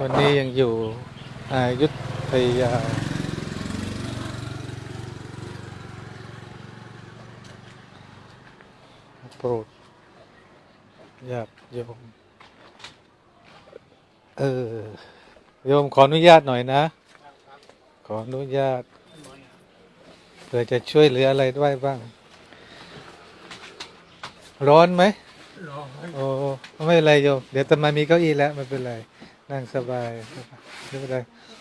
วันนี้ยังอยู่อายุทยาโปรดญาติโยม เออ โยมขออนุญาตหน่อยนะ ขออนุญาตเผื่อจะช่วยเหลืออะไรด้วยบ้าง ร้อนไหมร้อนโอ้ไม่เป็นไรโยม เดี๋ยวตมามีเก้าอี้แล้วไม่เป็นไร นั่งสบายไม่เป็นไร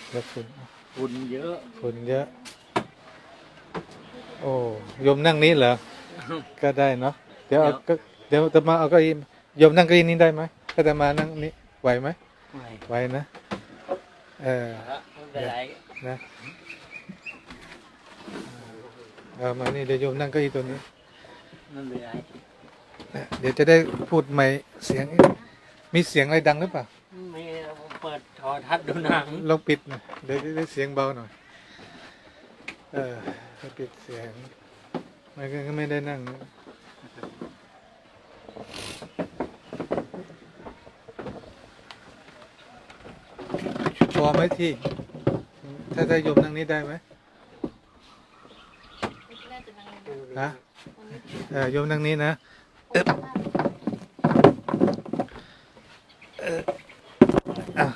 เดี๋ยวฝุ่นฝุ่นเยอะฝุ่นเยอะ โอ้โยมนั่งนี้เหรอ ก็ได้เนาะ เดี๋ยวเอาก็เดี๋ยวตมาเอาเก้าอี้โยมนั่งเก้าอี้นี้ได้ไหมถ้าตมานั่งนี้ไหวไหมไม่ไหวนะ เออไม่เป็นไรนะเอามานี่เดี๋ยวโยมนั่งเก้าอี้ตัวนี้ไม่เป็นไรนะเดี๋ยวจะได้พูดใหม่เสียง มีเสียงอะไรดังหรือเปล่าไม่ เปิดโทอทัศน์ดูหนังลองปิดหน่อยเดี๋ยวจะได้เสียงเบาหน่อย เออให้ปิดเสียงไม่งั้นก็ไม่ได้นั่งนะพอไหมที่ ถ้าได้โยมนั่งนี้ได้ไหมฮะเออโยมนั่งนี้นะอึ๊บเอออะ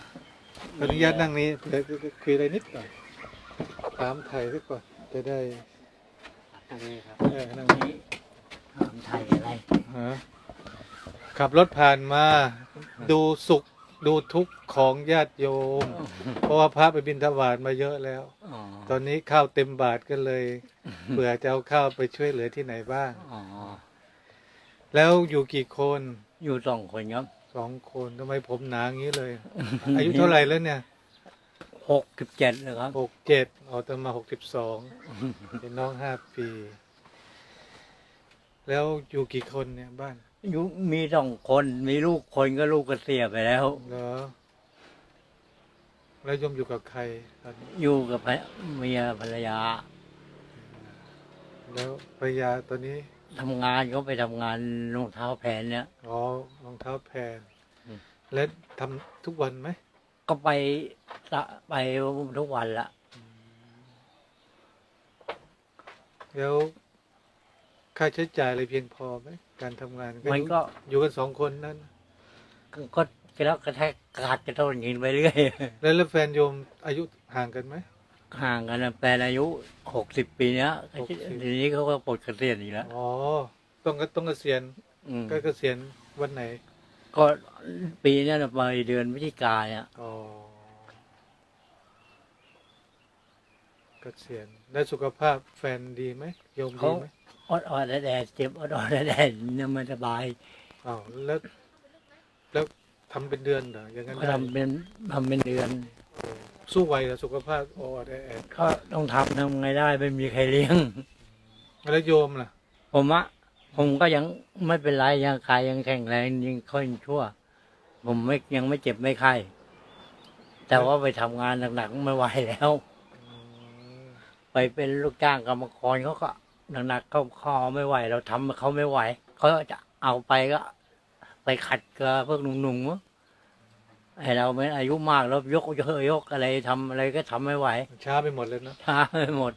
ข ออนุญาตนั่งนี้เดี๋ยวจะคุยอะไรนิดหน่อยถามไทยสักก่อนจะได้อะไรครับเออนั่งนี่ถามไทยอะไรฮะขับรถผ่านมา ดูสุขดูทุกข์ของญาติโยม เพราะว่าพระไปบิณฑบาตมาเยอะแล้ว อ๋อตอนนี้ข้าวเต็มบาทก็เลยเผื่อจะเอาข้าวไปช่วยเหลือที่ไหนบ้าง อ๋อแล้วอยู่กี่คนอยู่สองคนครับ สองคนทำไมผมหนาอย่างนี้เลย อายุเท่าไหร่แล้วเนี่ยหกสิบเจ็ดเลยครับ หกเจ็ดออกตอนมาหกสิบสองเป็นน้องห้าปี แล้วอยู่กี่คนเนี่ยบ้านอยู่มีสองคนมีลูกคนก็ลูกก็เสียไปแล้ว เหรอแล้วโยมอยู่กับใครตอนนี้อยู่กับภรเมียภรรยา แล้วภรรยาตอนนี้ ทำงานเขาไปทำงานรองเท้าแผนเนี่ย อ๋อรองเท้าแพนอืม และทำทุกวันไหมก็ไปสะไปทุกวันละแล้วค่าใช้จ่ายอะไรเพียงพอไหมการทำงานมันอยู่ก็อยู่กันสองคนนั้น ก็ก็กระกระแทกขาดกระต้นยินไปเรื่อย แล้วแล้วแฟนโยมอายุห่างกันไหม ห่างกันนะแฟนอายุหกสิบปีเนี้ย60 ทีนี้เขาก็ปลดเกษียณอีกแล้วอ๋อต้องก็ต้องเกษียณอืมก็เกษียณวันไหนก็ปีเนี้ยนะไปเดือนพฤศจิกาเนี่ยอ๋อเกษียณแล้วสุขภาพแฟนดีไหมโยมดีไหมอดออดแดดๆเจ็บอดออดแดดๆเนี่ยมันสบายอ้าวแล้ว แล้วทำเป็นเดือนเหรออย่างนั้นก็ได้ทำเป็นทำเป็นเดือน สู้ไหวเหรอสุขภาพอ่อนแอก็ต้องทำทำไงได้ไม่มีใครเลี้ยง แล้วโยมล่ะ ผมอะผมก็ยังไม่เป็นไรยังกายยังแข็งแรงยังค่อยชั่ว ผมไม่ยังไม่เจ็บไม่ไข้แต่ว่าไปทำงานหนักๆไม่ไหวแล้ว ไปเป็นลูกจ้างกรรมกรเขาก็หนักๆเขาคอไม่ไหว เราทำเขาไม่ไหวเขาจะเอาไปก็ ไปขัดกับพวกหนุ่มๆมั้ง ไอเราไม่อายุมากแล้วยกเยอะยกอะไรทำอะไรก็ทำไม่ไหวช้าไปหมดเลยเนอะช้าไปหมด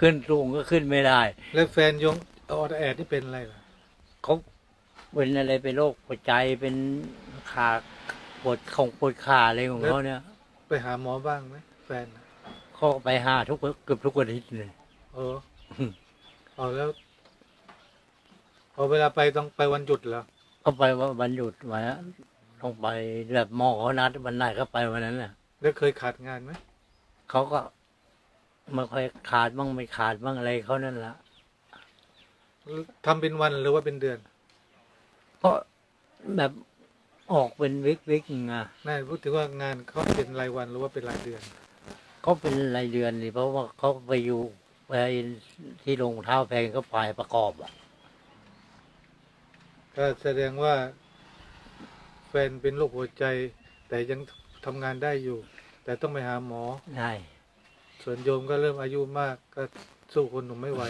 ขึ้นสูงก็ขึ้นไม่ได้แล้วแฟนโยมอ่อนแอที่เป็นอะไรล่ะเขาเป็นอะไรเป็นโรคหัวใจเป็นขาปวดของปวดขาอะไรของเขาเนี่ยไปหาหมอบ้างไหมแฟนน่ะเขาก็ไปหาทุกเกือบทุกวันอาทิตย์เลย เออเอาแล้วเอาเวลาไปต้องไปวันหยุดเหรอเขาไปวันหยุดวันนั้น ต้องไปแบบหมอเขานัดวันไหนก็ไปวันนั้นน่ะ แล้วเคยขาดงานไหมเขาก็ไม่ค่อยขาดบ้างไม่ขาดบ้างอะไรเขานั่นแหละทำเป็นวันหรือว่าเป็นเดือน ก็แบบออกเป็นวิกวิกไงน่าพูดถึงว่างานเขาเป็นรายวันหรือว่าเป็นรายเดือนเขาเป็นรายเดือนนี่เพราะว่าเขาไปอยู่ไปที่โรงเท้าแพงก็ไปประกอบอะ ก็แสดงว่า แฟนเป็นโรคหัวใจ แต่ยังทำงานได้อยู่ แต่ต้องไปหาหมอ ใช่ส่วนโยมก็เริ่มอายุมากก็สู้คนหนุ่มไม่ไหว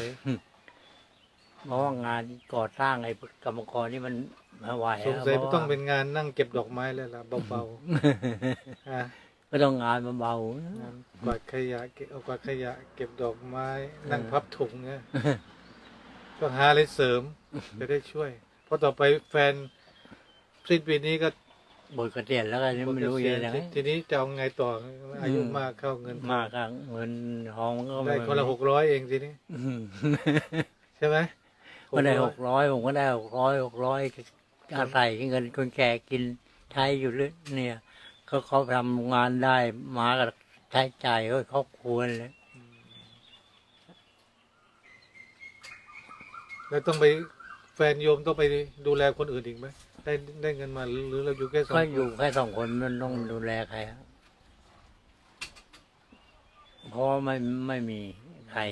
เพราะว่างานก่อสร้างไอ้กรรมกรนี่มันไม่ไหวสงสัยพราะว่าต้องเป็นงานนั่งเก็บดอกไม้แล้วล่ะเบาๆฮะก็ต้องงานเบาๆนะงานกวาดขยะเก็บเอากวาดขยะ เก็บดอกไม้ นั่งพับถุงเนี่ยก็หาอะไรเสริมจะได้ช่วย เพราะต่อไปแฟน สิ้นปีนี้ก็บทเกษียณแล้วก็ไม่รู้เกยังษียณไงทีนี้จะเอาไงต่ออายุมากเข้าเงินมากอะเงินทองก็ได้คนละหกร้อยเองทีนี้อืมใช่ไหมก็ได้ห600กร้อยผมก็ได้หกร้อยหกร้อยอาศัยเงินคนแก่กินใช้อยู่เรื่อยเนี่ยก็เขาทำงานได้มากับใช้จ่ายก็ครอบครัวเลยแล้วต้องไปแฟนโยมต้องไปดูแลคนอื่นอีกไหม ได้ได้เงินมาหรือหรือเราอยู่แค่สองก็คนอยู่แค่สองคนมันต้องดูแลใครอะเพราะว่าไม่ไม่มีใคร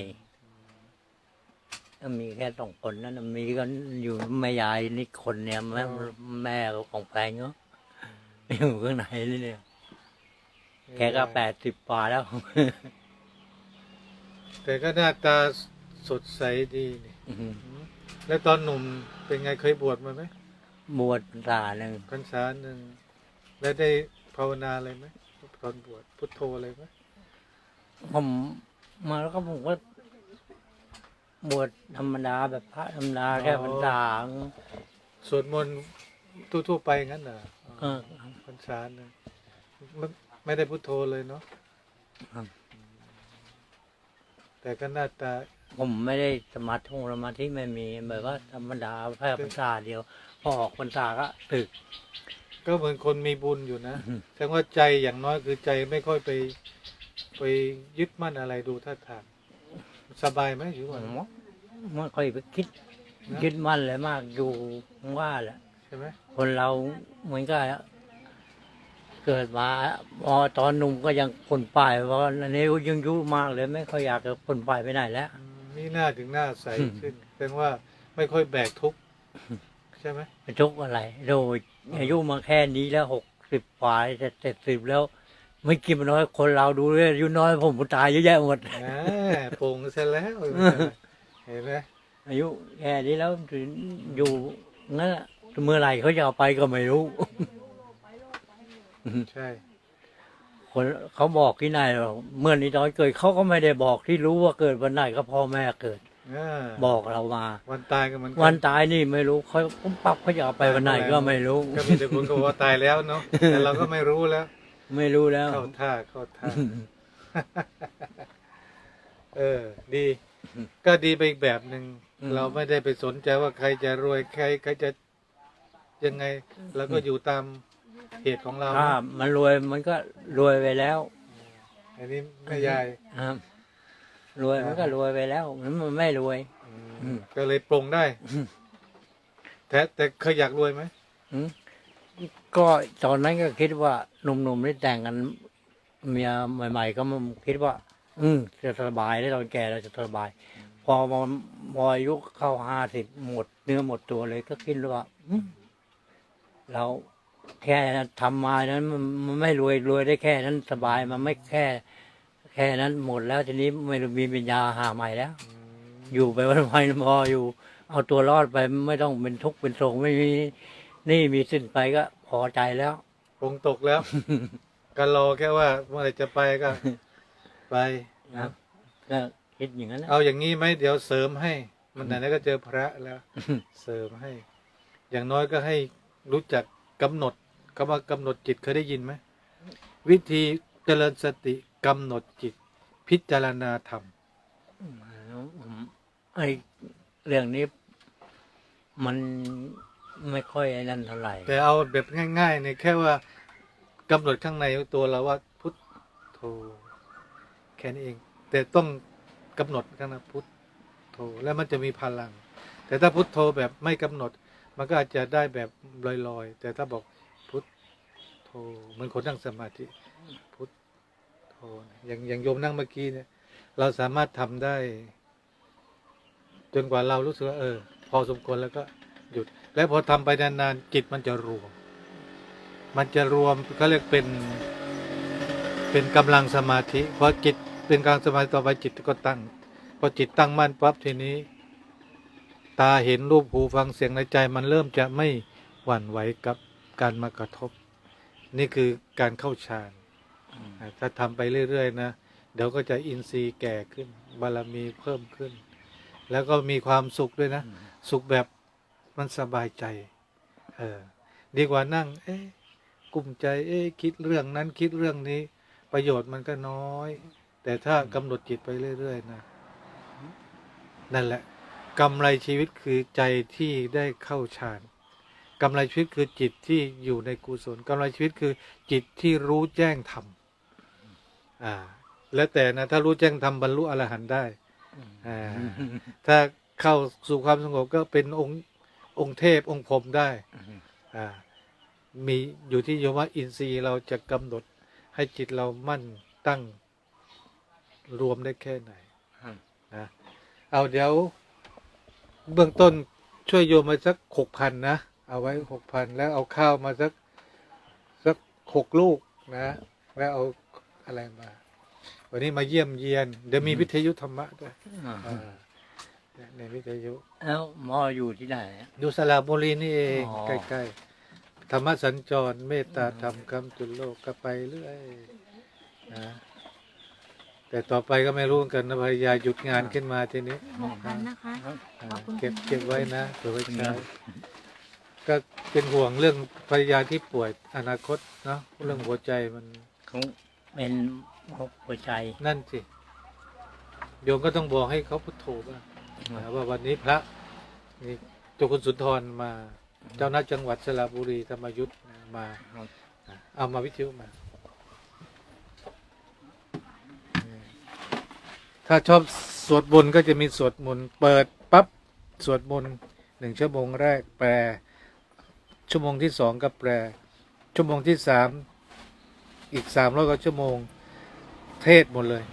ก็มีแค่สองคนนั่นน่ะมีก็อยู่แม่ยายนี่คนเนี่ยแม่แม่ของแฟนเขาอยู่ข้างในนี่เนี่ยแกก็แปดสิบกว่าแล้ว แต่ก็หน้าตาสดใสดีนี่แล้วตอนหนุ่มเป็นไงเคยบวชมาไหม บวชตาหนึ่งพรรษาหนึ่งแล้วได้ภาวนาอะไรไหมตอนบวชพุทโธอะไรไหมผมมาแล้วก็ผมก็บวชธรรมดาแบบพระธรรมดาแค่พรรษาสวดมนต์ทั่วๆไปงั้นเหรอเออพรรษาหนึ่งไม่ไม่ได้พุทโธเลยเนาะครับแต่ก็หน้าตาผมไม่ได้สมาธิสมาธิไม่มีแบบว่าธรรมดาแค่พรรษาเดียว พอออกพรรษาก็ตึก ก็เหมือนคนมีบุญอยู่นะอืม แสดงว่าใจอย่างน้อยคือใจไม่ค่อยไปไปยึดมั่นอะไรดูท่าทางสบายไหมอยู่ว่า ไม่ค่อยไปคิดยึดมั่นเลยมากอยู่ว่าแหละ ใช่ไหมคนเราเหมือนกับเกิดมาพอตอนหนุ่มก็ยังผลป่ายเพราะอันนี้ยังอายุมากเลยไม่ค่อยอยากจะผลป่ายไปไหนแล้ว อืมนี่หน้าถึงหน้าใสอืมขึ้นแสดงว่าไม่ค่อยแบกทุกข์ ใช่ไหมไปทุกข์อะไรโดยอายุมาแค่นี้แล้วหกสิบปลายจะเจ็ดสิบแล้ว ไม่กินมันน้อยคนเราดูเลยอายุน้อยผมตายเยอะแยะหมดอ่าโป่งเสร็จแล้วเห็นไหมอายุแค่นี้แล้วถึงอยู่งั้นอะเมื่อไหร่เขาจะเอาไปก็ไม่รู้ ใช่คนเขาบอกที่ไหนหรอกเมื่อนี้น้อยเกิดเขาก็ไม่ได้บอกที่รู้ว่าเกิดวันไหนก็พ่อแม่เกิดอ่า บอกเรามา วันตายก็เหมือนกัวันตายนี่ไม่รู้เขาปุ๊บปั๊บเขาจะเอาไปวันไหนก็ไม่รู้ก็มีแต่คนก็บอกว่าตายแล้วเนาะแต่เราก็ไม่รู้แล้ว ไม่รู้แล้วเข้าท่าเข้าท่าเออ ดี ก็ดีไปอีกแบบหนึ่งอืมเราไม่ได้ไปสนใจว่าใครจะรวยใครใครจะยังไงเราก็อยู่ตามเหตุของเราถ้ามันรวยมันก็รวยไปแล้ว อันนี้แม่ยายครับ รวยมันก็รวยไปแล้วมันมันไม่รวย อืม ก็เลยปรงได้อืมแต่แต่เคยอยากรวยไหมอืมก็ตอนนั้นก็คิดว่าหนุ่มๆที่แต่งกันเมียใหม่ ๆ ก็มันคิดว่า อืมจะสบายได้ตอนแก่เราจะสบาย พอพอพออายุเข้าห้าสิบหมดเนื้อหมดตัวเลยก็คิดว่าอืมเราแค่ทำมานั้นมันมันไม่รวยรวยได้แค่นั้นสบายมันไม่แค่ แค่นั้นหมดแล้วทีนี้ไม่มีปัญญาหาใหม่แล้ว อยู่ไปวันวันพออยู่ เอาตัวรอดไปไม่ต้องเป็นทุกข์เป็นโศกไม่มีหนี่มีสิ้นไปก็พอใจแล้วปรงตกแล้ว ก็รอแค่ว่าเมื่อไหรจะไปก็ ไปครับก็คิดอย่างนั้นนะเอาอย่างนี้ไหมเดี๋ยวเสริมให้ มันไหนๆก็เจอพระแล้ว เสริมให้ อย่างน้อยก็ให้รู้จักกำหนดคำว่ากำหนดจิตเคยได้ยินไหมวิธีเจริญสติ กำหนดจิตพิจารณาธรรม ผมไอ้เรื่องนี้ มันไม่ค่อยไอ้นั่นเท่าไหร่ แต่เอาแบบง่ายๆเนี่ยแค่ว่ากำหนดข้างในตัวเราว่าพุทโธแค่นี้เอง แต่ต้องกำหนดข้างในพุทโธแล้วมันจะมีพลัง แต่ถ้าพุทโธแบบไม่กำหนด มันก็อาจจะได้แบบลอยๆ แต่ถ้าบอกพุทโธเหมือนคนนั่งสมาธิพุท โธอย่างอย่างโยมนั่งเมื่อกี้เนี่ย เราสามารถทำได้ จนกว่าเรารู้สึกว่าเออ พอสมควรแล้วก็หยุด แล้วพอทำไปนานๆจิตมันจะรวม มันจะรวมเขาเรียกเป็น เป็นกำลังสมาธิพอจิตเป็นกำลังสมาธิต่อไปจิตก็ตั้งพอจิตตั้งมั่นปั๊บทีนี้ ตาเห็นรูปหูฟังเสียงในใจ มันเริ่มจะไม่หวั่นไหวกับการมากระทบ นี่คือการเข้าฌาน ถ้าทำไปเรื่อยๆนะเดี๋ยวก็จะอินทรีย์แก่ขึ้น บารมีเพิ่มขึ้น แล้วก็มีความสุขด้วยนะ สุขแบบมันสบายใจ เออ ดีกว่านั่ง เอ๊ะกลุ่มใจ เอ๊ะคิดเรื่องนั้นคิดเรื่องนี้ ประโยชน์มันก็น้อย แต่ถ้ากำหนดจิตไปเรื่อยๆนะนั่นแหละกำไรชีวิตคือใจที่ได้เข้าฌานกำไรชีวิตคือจิตที่อยู่ในกุศลกำไรชีวิตคือจิตที่รู้แจ้งธรรม อ่า แล้วแต่นะ ถ้ารู้แจ้งธรรมบรรลุอรหันต์ได้อ่าถ้าเข้าสู่ความสงบก็เป็นองค์องค์เทพองค์พรหมได้อ่ามีอยู่ที่โยมว่าอินทรีย์เราจะกำหนดให้จิตเรามั่นตั้งรวมได้แค่ไหนนะเอาเดี๋ยวเบื้องต้นช่วยโยมมาสักหกพันนะ เอาไว้หกพันแล้วเอาข้าวมาสักสักหกลูกนะ แล้วเอา อะไรมา วันนี้มาเยี่ยมเยียน เดี๋ยวมีวิทยุธรรมะด้วยอ่าเนี่ยในวิทยุ แล้วหมออยู่ที่ไหนอะ อยู่สระบุรีนี่เองอ๋อ ใกล้ๆธรรมสัญจรเมตตาธรรมคำจุลโลกก็ไปเรื่อยนะแต่ต่อไปก็ไม่รู้เหมือนกันนะภรรยาหยุดงานขึ้นมาทีนี้หกพันนะคะ อ่าขอบคุณ เก็บค่ะเก็บไว้นะเผื่อไว้ใช้ก็เป็นห่วงเรื่องภรรยาที่ป่วยอนาคตเนาะเรื่องหัวใจมันเขา เป็นโรคหัวใจนั่นสิโยมก็ต้องบอกให้เขาพุทโธบ้างนะว่าวันนี้พระนี่เจ้าคุณสุนทรมา เจ้าหน้าจังหวัดสระบุรีธรรมยุทธ์มาเอามาวิทยุมา ถ้าชอบสวดมนต์ก็จะมีสวดมนต์เปิดปั๊บสวดมนต์หนึ่งชั่วโมงแรกแปล ชั่วโมงที่สองก็แปล ชั่วโมงที่สาม อีกสามร้อยกว่าชั่วโมง เทศหมดเลย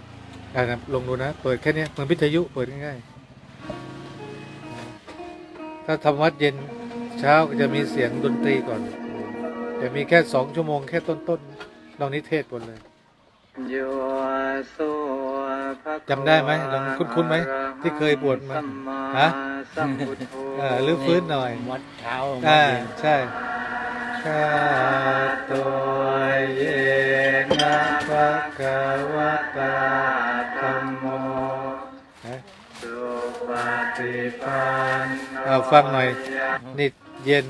อ่านะลองดูนะ เปิดแค่เนี้ยเหมือนวิทยุเปิดง่ายๆถ้าทำวัดเย็นเช้าก็จะมีเสียงดนตรีก่อน จะมีแค่สองชั่วโมงแค่ต้นๆลองนิเทศหมดเลยจำได้ไหมลองคุ้นๆไหม ที่เคยบวชมาฮะเออหรือฟื้นหน่อย วัดเช้าอ่าวัดเย็นใช่ ข้าตัวเยนะภะคะวะตาธัมโมฮะเอาฟังหน่อย นี่เย็น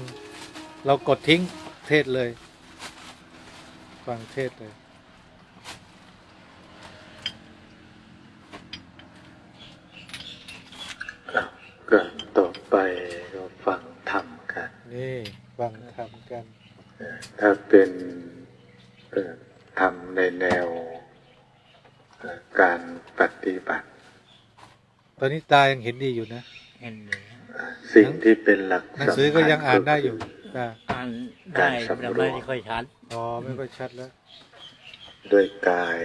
เรากดทิ้งเทศเลย ฟังเทศเลยก็ต่อไปก็ฟังธรรมกัน นี่ ฟังทำกัน ถ้าเป็นเอ่อธรรมในแนวเอ่อการปฏิบัติ ตอนนี้ตายังเห็นดีอยู่นะ เห็นเลยสิ่งที่เป็นหลักหนังสือก็ยังอ่านได้อยู่ตาอ่านได้แต่ไม่ค่อยชัดอ๋อไม่ค่อยชัดแล้ว ด้วยกาย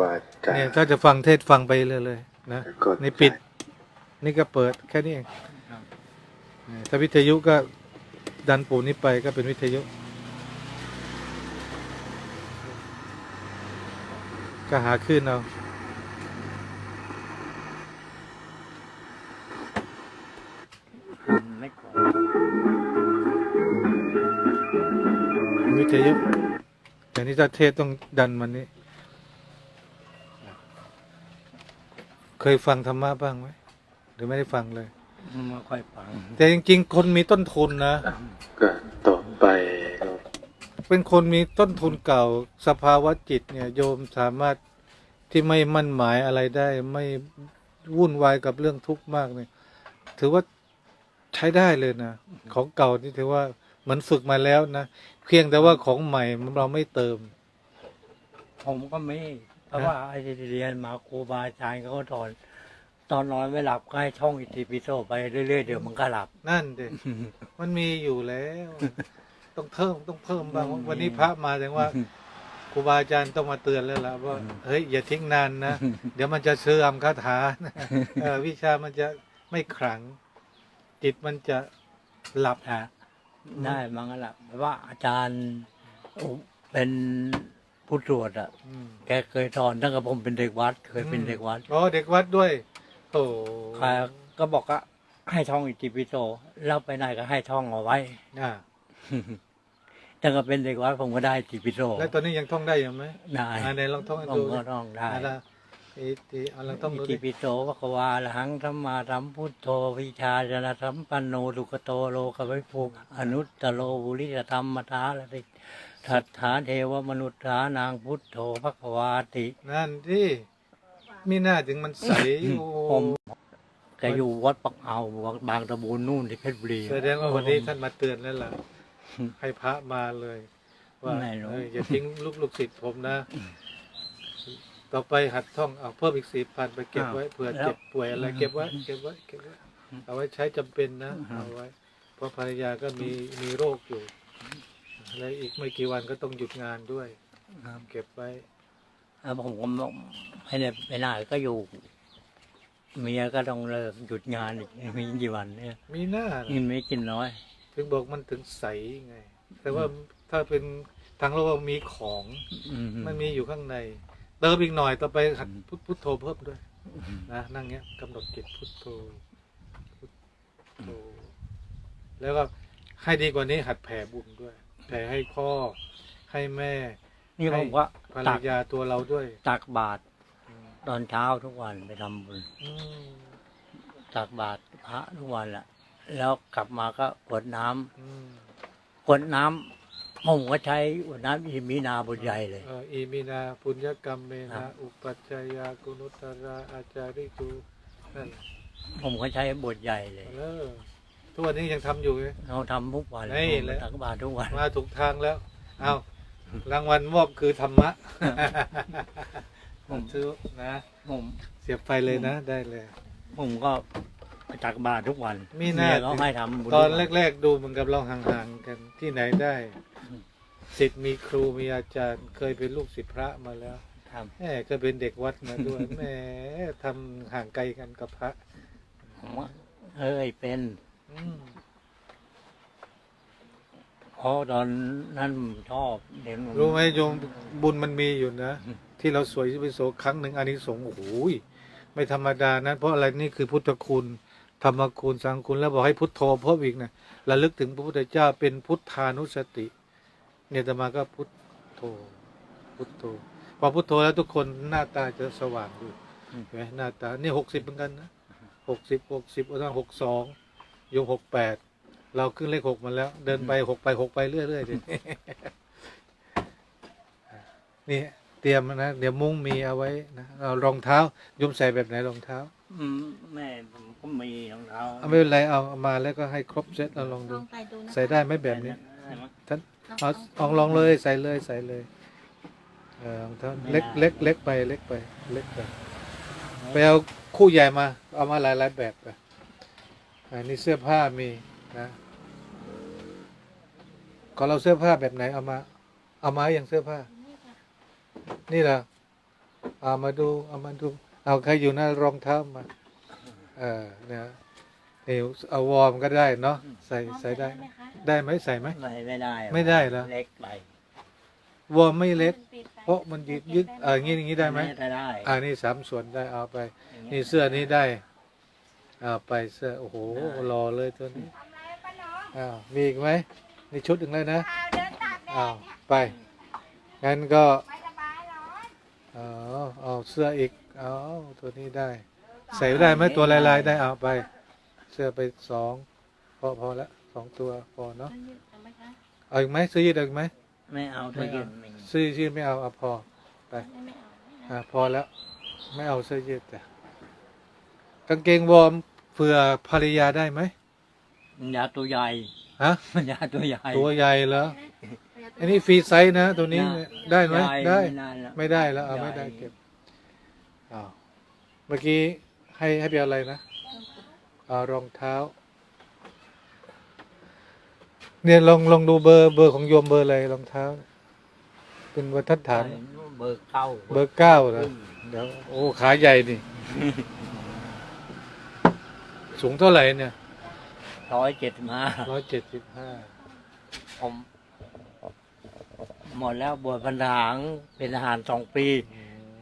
วาจาเนี่ยถ้าจะฟังเทศฟังไปเลยเลยๆนะแล้วก็นี่ปิด นี่ก็เปิดแค่นี้เองครับเนี่ยถ้าวิทยุก็ ดันปุ่มนี้ไปก็เป็นวิทยุ ก็หาขึ้นเอาวิทยุแต่นี่ถ้าเทศต้องดันมันนี้ เคยฟังธรรมะบ้างไหม หรือไม่ได้ฟังเลย ไม่ค่อยฟังแต่จริงๆ คนมีต้นทุนนะ ก็ต่อไปก็เป็นคนมีต้นทุนเก่าสภาวะจิตเนี่ยโยมสามารถที่ไม่มั่นหมายอะไรได้ ไม่วุ่นวายกับเรื่องทุกข์มากเนี่ยถือว่าใช้ได้เลยนะ ของเก่านี่ถือว่าเหมือนฝึกมาแล้วนะเพียงแต่ว่าของใหม่เราไม่เติม ผมก็ไม่เพราะว่าไอ้ที่เรียนมาครูบาอาจารย์เขาก็สอน ตอนนอนไม่หลับก็ให้ท่องอิติปิโสไปเรื่อยๆเดี๋ยวมันก็หลับ นั่นเด็มันมีอยู่แล้ว ต้องเพิ่มต้องเพิ่มบ้างวันนี้พระมาแสดงว่าครูบาอาจารย์ต้องมาเตือนแล้วล่ะว่าเฮ้ยอย่าทิ้งนานนะเดี๋ยวมันจะเสื่อมคาถานะเออวิชามันจะไม่ขลัง จิตมันจะหลับนะได้มันก็หลับเพราะว่าอาจารย์เป็นผู้ตรวจอะอืมแกเคยสอนตั้งแต่ผมเป็นเด็กวัด เคยเป็นเด็กวัดอ๋อเด็กวัดด้วย โอ้ใครก็บอกว่าให้ท่องอิติปิโสแล้วไปไหนก็ให้ท่องเอาไว้อ่าถ้าก็เป็นเด็กวัดผมก็ได้อิติปิโสแล้วตอนนี้ยังท่องได้อยู่ไหมได้อ่าไหนลองท่องให้ผมดูก็ท่องได้ อ่าละอีทีเอาลองท่องอิดูติดิปิโสภควาละหังธรรมาธรรมพุทโธวิชาจนะธรรมปันโนดุกโตโลกวิภูอนุตตโลบุริยธรรมทาลติทัตถาเทวมนุษฐานางพุทโธภควาติ นั่นที่ มีหน้าถึงมันใสโอ้ผมแกอยู่วัดปักเอาวัดบางตะบูนนู่นที่เพชรบุรีแสดงว่าวันนี้ท่านมาเตือนแล้วล่ะอืมให้พระมาเลย ว่าไม่รู้ เอออย่าทิ้งลูกลูกศิษย์ผมนะ ต่อไปหัดท่องเอาเพิ่มอีกสี่พันไปเก็บไว้เผื่อเจ็บป่วยอะไร เก็บไว้เก็บไว้เก็บไว้ เอาไว้ใช้จำเป็นนะ เอาไว้ เพราะภรรยาก็มีมีโรคอยู่ และอีกไม่กี่วันก็ต้องหยุดงานด้วย ครับ เก็บไว้ แล้วผมก็ไม่ได้ไปไหนก็อยู่ เมียก็ต้องเลิกหยุดงานอีกมีกี่วันเนี่ยมีหน้ากินไม่กินน้อย ถึงบอกมันถึงใสไง แต่ว่าถ้าเป็นทางโลกมีของอืมมันมีอยู่ข้างในเติมอีกหน่อยต่อไปหัดอืมพุทพุทโธเพิ่มด้วยนะนั่งเงี้ยกำหนดจิตพุทโธพุทโธแล้วก็ให้ดีกว่านี้หัดแผ่บุญด้วยแผ่ให้พ่อให้แม่ นี่ผมก็ภรรตักยาตัวเราด้วยตักบาตรอืมตอนเช้าทุกวันไปทำบุญอืมตักบาตรพระทุกวันแหละแล้วกลับมาก็กรวดน้ำอืมกรวดน้ำผมก็ใช้กรวดน้ำอิมีนาบุญใหญ่เลย เอ่ออีมีนาปุญญกรรมเมครันะ บ อุปัชฌายากุนุตตราอาจาริจูนั่นแหละผมก็ใช้บทใหญ่เลยเออทุกวันนี้ยังทำอยู่ไงเราทำทุกวันนี่แหละ ตักบาตรทุกวันมาถูกทางแล้ว เอา รางวัลมอบคือธรรมะผมซื้อนะ ผมเสียบไฟเลยนะ ได้เลย ผมก็ไปตักบาตรทุกวันมีหน้า เยเขาให้ทำบุญตอนทุกวัแรก ๆ ดูเหมือนกับเราห่างๆกันที่ไหนได้สิทธิ์มีครูมีอาจารย์ เคยเป็นลูกศิษย์พระมาแล้วครับแหมก็เป็นเด็กวัดมาด้วย แหมทำห่างไกลกันกับพระผมว่าเอ้ยเป็น อืม เพราะตอนนั้นผมชอบเด็กรู้ไหมโยมบุญมันมีอยู่นะ ที่เราสวยที่เป็นโสครั้งหนึ่งอานิสงส์โอ้โหยไม่ธรรมดานะเพราะอะไรนี่คือพุทธคุณธรรมคุณสังคุณแล้วบอกให้พุทโธเพิ่มอีกนะระลึกถึงพระพุทธเจ้าเป็นพุทธานุสติ เนี่ยแต่มาก็พุทโธพุทโธพอพุทโธแล้วทุกคนหน้าตาจะสว่างดูเห็นไหมหน้าตานี่หกสิบเหมือนกันนะหกสิบหกสิบเอาตั้งหกสองยงหกแปด เราขึ้นเลขหกมาแล้ว เดินไปหกไปหกไปเรื่อยๆดินี่เตรียมนะเดี๋ยวมุ้งมีเอาไว้นะเอารองเท้าโยมใส่แบบไหนรองเท้า อืมแม่ผมก็มีรองเท้าเอาไม่เป็นไรเอาเอามาแล้วก็ให้ครบเซตเราลองลดูองใส่ดูนะคะใส่ได้ไหมแบบนี้ได้มั้ยท่านลองเอาลองลองเลยใส่เลยใส่เลยเออรองเท้าเล็กเล็กเล็กไปเล็กไปเล็กไปไปเอาคู่ใหญ่มา เอามาหลายหลายแบบไปอันนี้เสื้อผ้ามีนะ ก็เราเสื้อผ้าแบบไหนเอามา เอามาอย่างเสื้อผ้า นี่เหรอเอามาดูเอามาดู เอาใครอยู่หน้ารองเท้ามา เออเนี่ยนี่เอาวอร์มก็ได้เนาะใส่ใส่ได้หมคะได้ไหมใส่ไหม ไม่ไม่ได้ไม่ได้เหรอ เล็กไปวอร์มไม่เล็กมันปิดไปเพราะมันยึดยึดเอออย่างงี้อย่างงี้ได้ไหมได้ได้อ่านี่สามส่วนได้เอาไป อย่างนี่เงี้ยเสื้อนี้ได้เอาไปเสื้อโอ้โหได้รอเลยตัวนี้อ้าวมีอีกไหม นี่ชุดหนึ่งเลยนะอ้าวไป งั้นก็เอาเอาเสื้ออีกเอาตัวนี้ได้ ใส่ได้ไหมตัวลายๆได้เอาไป เสื้อไปสองพอพอแล้วสองตัวพอเนาะมันยึดเอาไหมคะเอาอีกไหมซื้อยืดเอาอีกไหม ไม่เอาเสื้อยืดไม่ซื้อยืดไม่เอาเอาพอไปไม่ไม่เอาไม่เอาอ่าพอแล้ว ไม่เอาเสื้อยืดแต่กางเกงวอร์มเผื่อภรรยาได้ไหมมันยาตัวใหญ่ ฮะมันยาตัวใหญ่ตัวใหญ่เหรออันนี้ฟรีไซส์นะตัวนี้ได้ไหมใญ่ได้ม่ด้แล้วไม่ได้แล้วเอาไม่ได้ใหญ่เก็บอ้าวเมื่อกี้ให้ให้ไปเอาอะไรนะเอารองเท้า เนี่ยลองลองดูเบอร์เบอร์ของโยมเบอร์อะไรรองเท้า เป็นวัฒนฐาน เบอร์เก้าเบอร์เก้าเหรอเดี๋ยวโอ้ขาใหญ่นี่ สูงเท่าไหร่เนี่ย ร้อยเจ็ดสิบห้าร้อยเจ็ดสิบห้าผม หมดแล้วบวชพันทหารเป็นทหารสองปี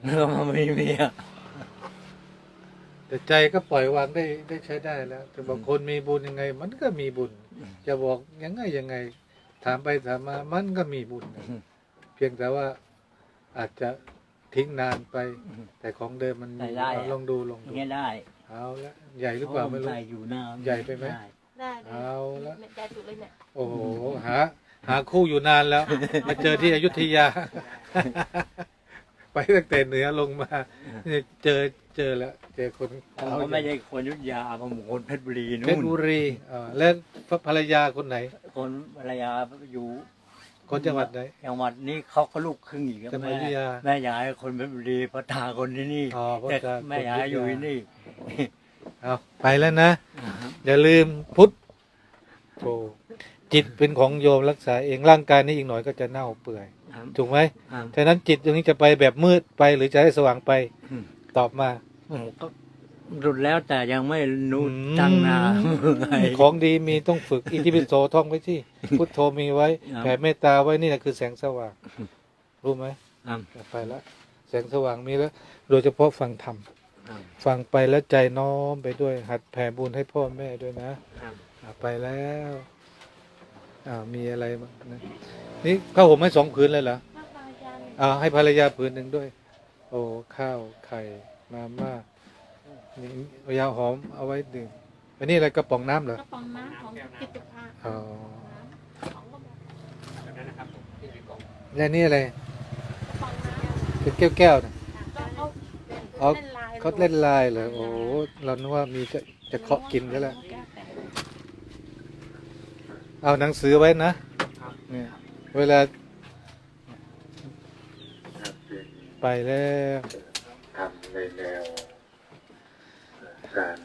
แล้วก็มามีเมียแต่ใจก็ปล่อยวางได้ได้ใช้ได้แล้ว แต่บางคนมีบุญยังไง มันก็มีบุญ จะบอกยังไงยังไง ถามไปถามมามันก็มีบุญนะเพียงแต่ว่าอาจจะทิ้งนานไป แต่ของเดิมมันมีใส่ได้อะ ลองดูลองอย่างดู เงี้ยได้เอาละใหญ่หรือเปล่าไม่รู้ ใส่อยู่หน้าใหญ่ไปไหม ด้ ได้ได้เอาละเนี่ยใจสุดเลยเนี่ยโอ้โหหาหาคู่อยู่นานแล้ว มาเจอที่อยุธยา ไปตั้งแต่เหนือลงมาเนี่ยเจอเจอแล้ว เจอคนผมก็ไม่ใช่คนอยุทธยาผมคนเพชรบุรีเพนู่ชรนบุรีอ่าแล้วภรรยาคนไหน คนภรรยาอยู่คนจังหวัดไหน จังหวัดนี้เขาก็ลูกครึ่งอีกจังหวัดแม่อยุธยา แม่ยายคนเพชรบุรีพ่อตาคนที่นี่อ๋อพ่อแต่ตาแม่ยายอยู่ที่นี่ เอาไปแล้วนะ อย่าลืมพุทธโธจิตเป็นของโยมรักษาเองร่างกายนี้อีกหน่อยก็จะเน่าเปื่อย ครับ ถูกไหมครับ ฉะนั้นจิตตรงนี้จะไปแบบมืดไปหรือจะให้สว่างไปอืม ตอบมาผมก็หลุดแล้วแต่ยังไม่รู้อืม ตั้งหนาไงของดีมีต้องฝึกอิทธิปิโสท่องไว้ที่ พุทโธมีไว้ครับแผ่เมตตาไว้นี่แหละคือแสงสว่าง รู้ไหม ครับไปแล้วแสงสว่างมีแล้ว โดยเฉพาะฟังธรรมครับ ฟังไปแล้วใจน้อมไปด้วย หัดแผ่บุญให้พ่อแม่ด้วยนะครับอะไปแล้วอ่ามีอะไรบ้างนะนี่ข้าวผมให้สองผืนเลยเหรอถ้าปลายันอ่าให้ภรรยาผืนหนึ่งด้วย โอ้ข้าวไข่มาม่านี่ยาหอมเอาไว้ดื่มอันนี้อะไรกระป๋องน้ำเหรอกระป๋องน้ำของกิตติภาอ๋อของกระบอกและนี่อะไรกระป๋องน้ำเป็นแก้วๆนะก็เขาเอา เขาเล่นลายเหรอโอ้เรานึกว่ามีจะจะเคาะกินก็แหละแก้ว เอาหนังสือไว้นะเนี่ยเวลา ไปแล้ว ทำในแนวการ